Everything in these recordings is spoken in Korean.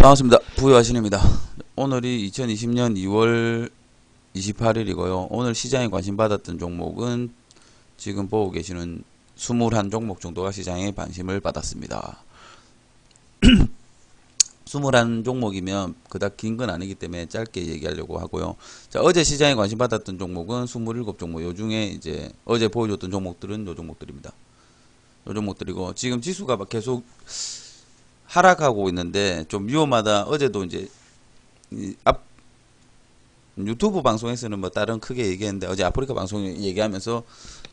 반갑습니다. 부여하신입니다. 오늘이 2020년 2월 28일이고요. 오늘 시장에 관심 받았던 종목은 지금 보고 계시는 21 종목 정도가 시장에 관심을 받았습니다. 21 종목이면 그닥 긴 건 아니기 때문에 짧게 얘기하려고 하고요. 자, 어제 시장에 관심 받았던 종목은 27 종목. 요 중에 이제 어제 보여줬던 종목들은 요 종목들입니다. 요 종목들이고 지금 지수가 막 계속 하락하고 있는데 좀 위험하다. 어제도 이제 이앞 유튜브 방송에서는 뭐 다른 크게 얘기했는데 어제 아프리카 방송에 얘기하면서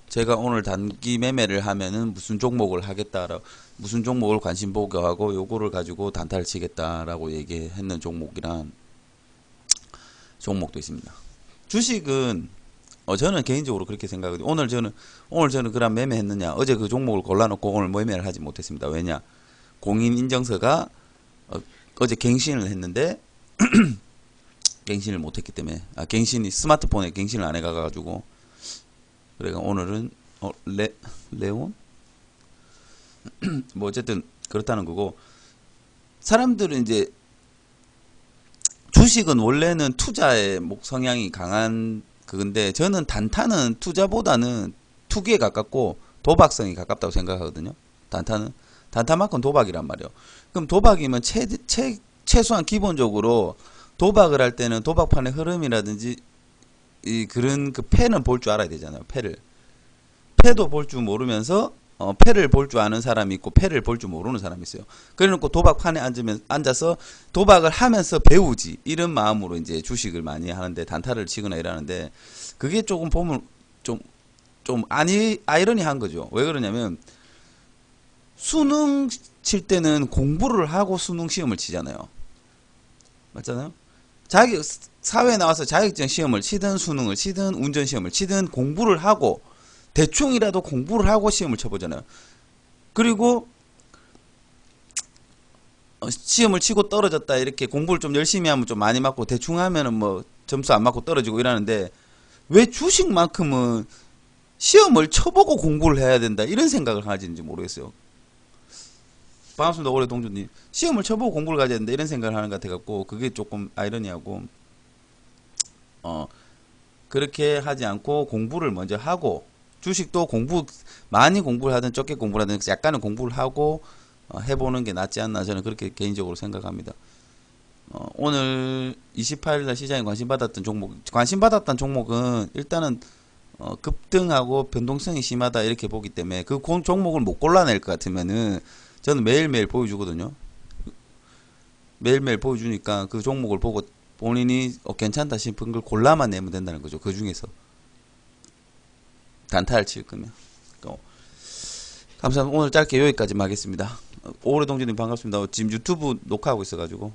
제가 오늘 단기 매매를 하면은 무슨 종목을 하겠다라 무슨 종목을 관심 보고 하고 요거를 가지고 단타를 치겠다라고 얘기했는 종목이란 종목도 있습니다. 주식은 어 저는 개인적으로 그렇게 생각해요. 오늘 저는 오늘 저는 그런 매매했느냐 어제 그 종목을 골라놓고 오늘 매매를 하지 못했습니다. 왜냐 공인 인정서가 어, 어제 갱신을 했는데 갱신을 못했기 때문에 아 갱신이 스마트폰에 갱신을 안 해가가지고 그래가 오늘은 어, 레 레온 뭐 어쨌든 그렇다는 거고 사람들은 이제 주식은 원래는 투자의 목 성향이 강한 그건데 저는 단타는 투자보다는 투기에 가깝고 도박성이 가깝다고 생각하거든요. 단타는 단타만큼 도박이란 말이에요. 그럼 도박이면 최, 최, 최소한 기본적으로 도박을 할 때는 도박판의 흐름이라든지 이 그런 그 패는 볼 줄 알아야 되잖아요. 패를 패도 볼 줄 모르면서 어, 패를 볼 줄 아는 사람이 있고 패를 볼 줄 모르는 사람이 있어요. 그래놓고 도박판에 앉으면 앉아서 도박을 하면서 배우지 이런 마음으로 이제 주식을 많이 하는데 단타를 치거나 이러는데 그게 조금 보면 좀 좀 아니 아이러니한 거죠. 왜 그러냐면 수능 칠 때는 공부를 하고 수능 시험을 치잖아요. 맞잖아요. 자격 사회에 나와서 자격증 시험을 치든 수능을 치든 운전 시험을 치든 공부를 하고 대충이라도 공부를 하고 시험을 쳐보잖아요. 그리고 어, 시험을 치고 떨어졌다 이렇게 공부를 좀 열심히 하면 좀 많이 맞고 대충 하면은 뭐 점수 안 맞고 떨어지고 이러는데 왜 주식만큼은 시험을 쳐보고 공부를 해야 된다 이런 생각을 가지는지 모르겠어요. 반갑습니다 올해 동주님 시험을 쳐보고 공부를 가져야 된다 이런 생각을 하는 것 같아갖고 그게 조금 아이러니하고 어 그렇게 하지 않고 공부를 먼저 하고 주식도 공부 많이 공부를 하든 적게 공부를 하든 약간은 공부를 하고 어, 해보는 게 낫지 않나 저는 그렇게 개인적으로 생각합니다. 어, 오늘 28일 날 시장에 관심 받았던 종목 관심 받았던 종목은 일단은 어, 급등하고 변동성이 심하다 이렇게 보기 때문에 그 공- 종목을 못 골라낼 것 같으면은 저는 매일매일 보여주거든요. 매일매일 보여주니까 그 종목을 보고 본인이 어, 괜찮다 싶은 걸 골라만 내면 된다는 거죠. 그 중에서 단타를 칠 거면. 어. 감사합니다. 오늘 짧게 여기까지만 하겠습니다. 어, 오래 동주님 반갑습니다. 어, 지금 유튜브 녹화하고 있어가지고